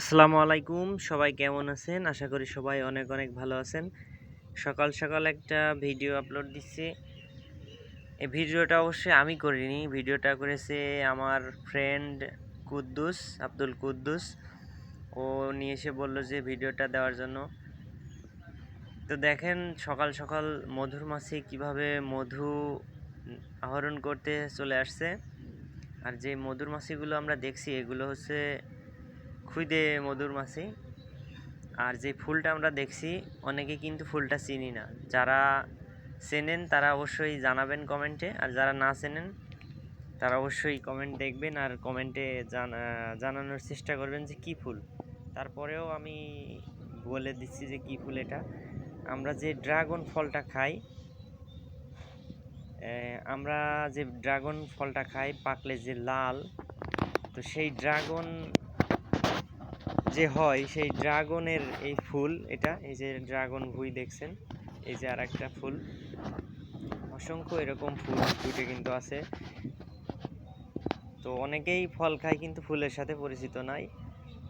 আসসালামু আলাইকুম। সবাই কেমন আছেন? আশা করি সবাই অনেক অনেক ভালো আছেন। সকাল সকাল একটা ভিডিও আপলোড দিচ্ছি। এই ভিডিওটা অবশ্যই আমি করিনি। ভিডিওটা করেছে আমার ফ্রেন্ড কুদ্দুস, আব্দুল কুদ্দুস। ও নিয়ে এসে বলল যে ভিডিওটা দেওয়ার জন্য। তো দেখেন, সকাল সকাল মধুর মাছি কীভাবে মধু আহরণ করতে চলে আসছে। আর যে মধুর মাছিগুলো আমরা দেখছি, এগুলো হচ্ছে খুদে মধুর মাছি। আর যে ফুলটা আমরা দেখছি, অনেকে কিন্তু ফুলটা চিনি না। যারা চেনেন, তারা অবশ্যই জানাবেন কমেন্টে। আর যারা না চেনেন, তারা অবশ্যই কমেন্ট দেখবেন আর কমেন্টে জানা জানানোর চেষ্টা করবেন যে কী ফুল। তারপরেও আমি বলে দিচ্ছি যে কী ফুল এটা। আমরা যে ড্রাগন ফলটা খাই আমরা যে ড্রাগন ফলটা খাই, পাকলে যে লাল, তো সেই ড্রাগন যে হয়, সেই ড্রাগনের এই ফুল, এটা, এই যে ড্রাগন ভুই দেখছেন, এই যে আর একটা ফুল। অসংখ্য এরকম ফুল ফুটে কিন্তু আছে। তো অনেকেই ফল খায় কিন্তু ফুলের সাথে পরিচিত নাই।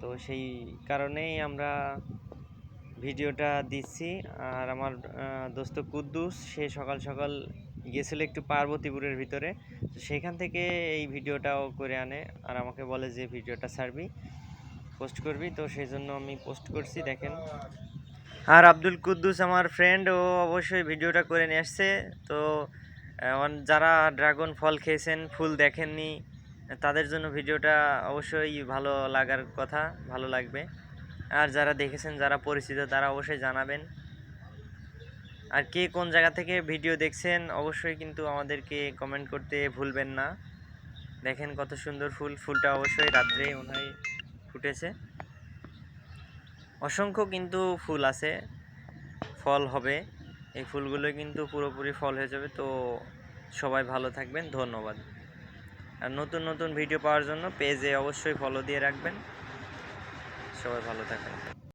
তো সেই কারণেই আমরা ভিডিওটা দিচ্ছি। আর আমার দোস্ত কুদ্দুস, সে সকাল সকাল গিয়েছিল একটু পার্বতীপুরের ভিতরে। তো সেখান থেকে এই ভিডিওটাও করে আনে। আর আমাকে বলে যে ভিডিওটা ছাড়বি। পোস্ট করবি, তো সেই জন্য আমি পোস্ট করছি, দেখেন। আর আব্দুল কুদ্দুস আমার ফ্রেন্ড ও অবশ্যই ভিডিওটা করে নিয়ে আসছে। তো যারা ড্রাগন ফল খেয়েছেন, ফুল দেখেননি, তাদের জন্য ভিডিওটা অবশ্যই ভালো লাগার কথা, ভালো লাগবে। আর যারা দেখেছেন, যারা পরিচিত, তারা অবশ্যই জানাবেন। আর কে কোন জায়গা থেকে ভিডিও দেখছেন, অবশ্যই কিন্তু আমাদেরকে কমেন্ট করতে ভুলবেন না। দেখেন কত সুন্দর ফুল, ফুলটা অবশ্যই রাত্রে মনে হয় ফুটেছে। অসংখ্য কিন্তু ফুল আছে, ফল হবে। এই ফুলগুলো কিন্তু পুরোপুরি ফল হয়ে যাবে। তো সবাই ভালো থাকবেন, ধন্যবাদ। আর নতুন নতুন ভিডিও পাওয়ার জন্য পেজে অবশ্যই ফলো দিয়ে রাখবেন। সবাই ভালো থাকবেন।